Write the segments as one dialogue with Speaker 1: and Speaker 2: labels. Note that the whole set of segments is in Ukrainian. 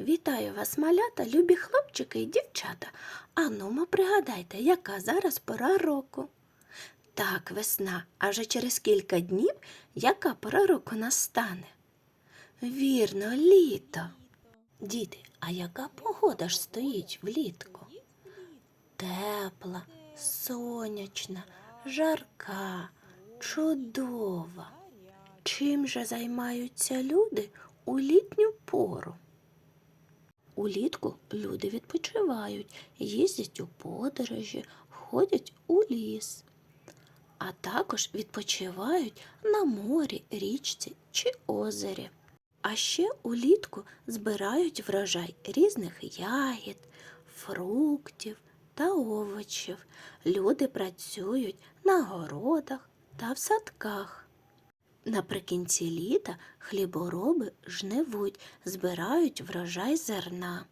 Speaker 1: Вітаю вас, малята, любі хлопчики і дівчата. Анумо, пригадайте, яка зараз пора року. Так, весна, а вже через кілька днів яка пора року настане? Вірно, літо. Діти, а яка погода ж стоїть влітку? Тепла, сонячна, жарка, чудова. Чим же займаються люди у літню пору? Улітку люди відпочивають, їздять у подорожі, ходять у ліс, а також відпочивають на морі, річці чи озері. А ще улітку збирають врожай різних ягід, фруктів та овочів. Люди працюють на городах та в садках. Наприкінці літа хлібороби жнивуть, збирають врожай зерна.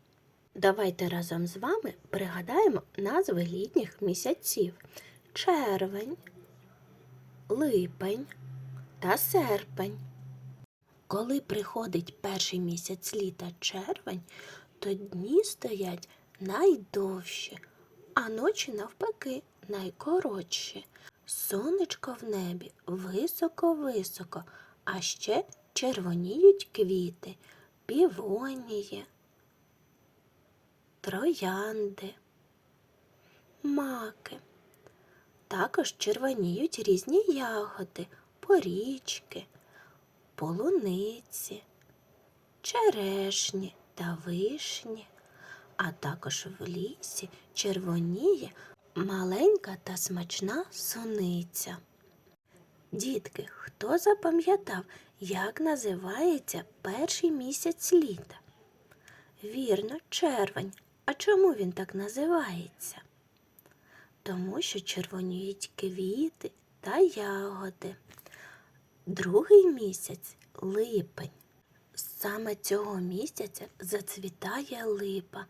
Speaker 1: Давайте разом з вами пригадаємо назви літніх місяців: червень, липень та серпень. Коли приходить перший місяць літа червень, то дні стоять найдовші, а ночі навпаки найкоротші. Сонечко в небі високо-високо, а ще червоніють квіти, півонії, троянди, маки. Також червоніють різні ягоди, порічки, полуниці, черешні та вишні, а також в лісі червоніє маленька та смачна суниця. Дітки, хто запам'ятав, як називається перший місяць літа? Вірно, червень. А чому він так називається? Тому що червоніють квіти та ягоди. Другий місяць липень. Саме цього місяця зацвітає липа,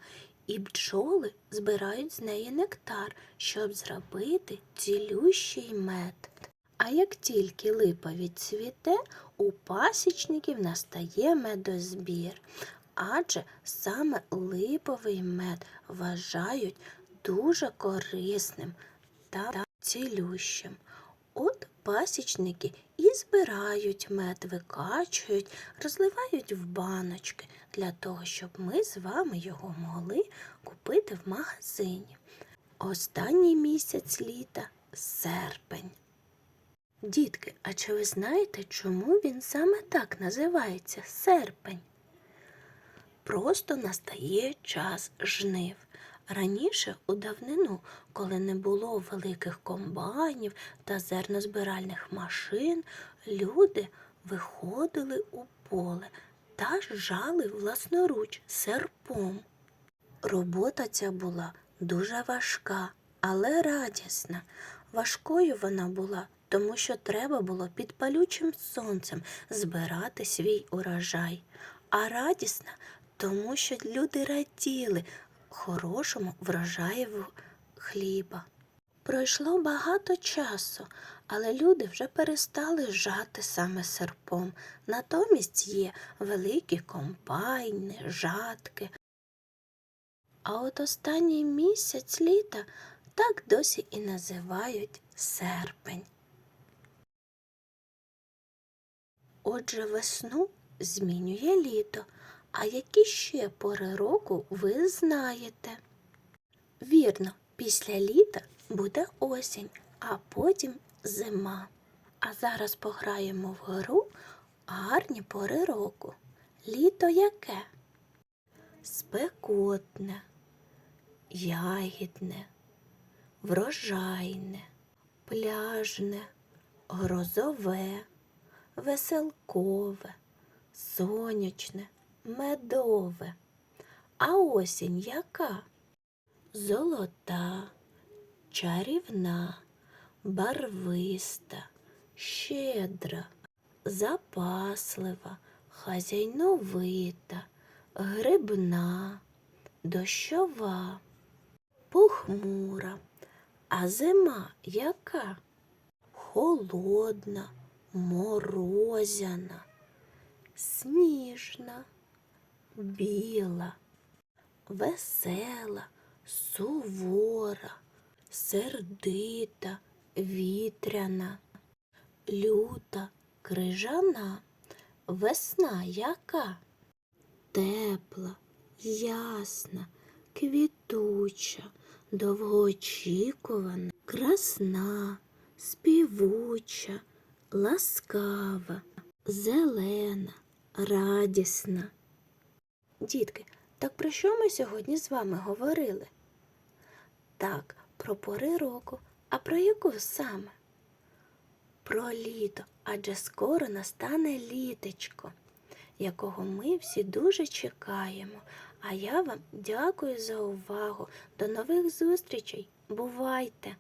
Speaker 1: і бджоли збирають з неї нектар, щоб зробити цілющий мед. А як тільки липа відцвіте, у пасічників настає медозбір, адже саме липовий мед вважають дуже корисним та цілющим. От пасічники і збирають мед, викачують, розливають в баночки для того, щоб ми з вами його могли купити в магазині. Останній місяць літа серпень. Дітки, а чи ви знаєте, чому він саме так називається серпень? Просто настає час жнив. Раніше, у давнину, коли не було великих комбайнів та зернозбиральних машин, люди виходили у поле та жали власноруч серпом. Робота ця була дуже важка, але радісна. Важкою вона була, тому що треба було під палючим сонцем збирати свій урожай, а радісна, тому що люди раділи хорошому врожаєву хліба. Пройшло багато часу, але люди вже перестали жати саме серпом. Натомість є великі комбайни, жатки. А от останній місяць літа так досі і називають серпень. Отже, весну змінює літо. А які ще пори року ви знаєте? Вірно, після літа буде осінь, а потім зима. А зараз пограємо в гру гарні пори року. Літо яке? Спекотне, ягідне, врожайне, пляжне, грозове, веселкове, сонячне медове. А осінь яка? Золота, чарівна, барвиста, щедра, запаслива, хазяйновита, грибна, дощова, похмура, а зима яка? Холодна, морозяна, сніжна біла, весела, сувора, сердита, вітряна, люта, крижана, весна яка? Тепла, ясна, квітуча, довгоочікувана, красна, співуча, ласкава, зелена, радісна. Дітки, так про що ми сьогодні з вами говорили? Так, про пори року. А про яку саме? Про літо, адже скоро настане літечко, якого ми всі дуже чекаємо. А я вам дякую за увагу. До нових зустрічей. Бувайте!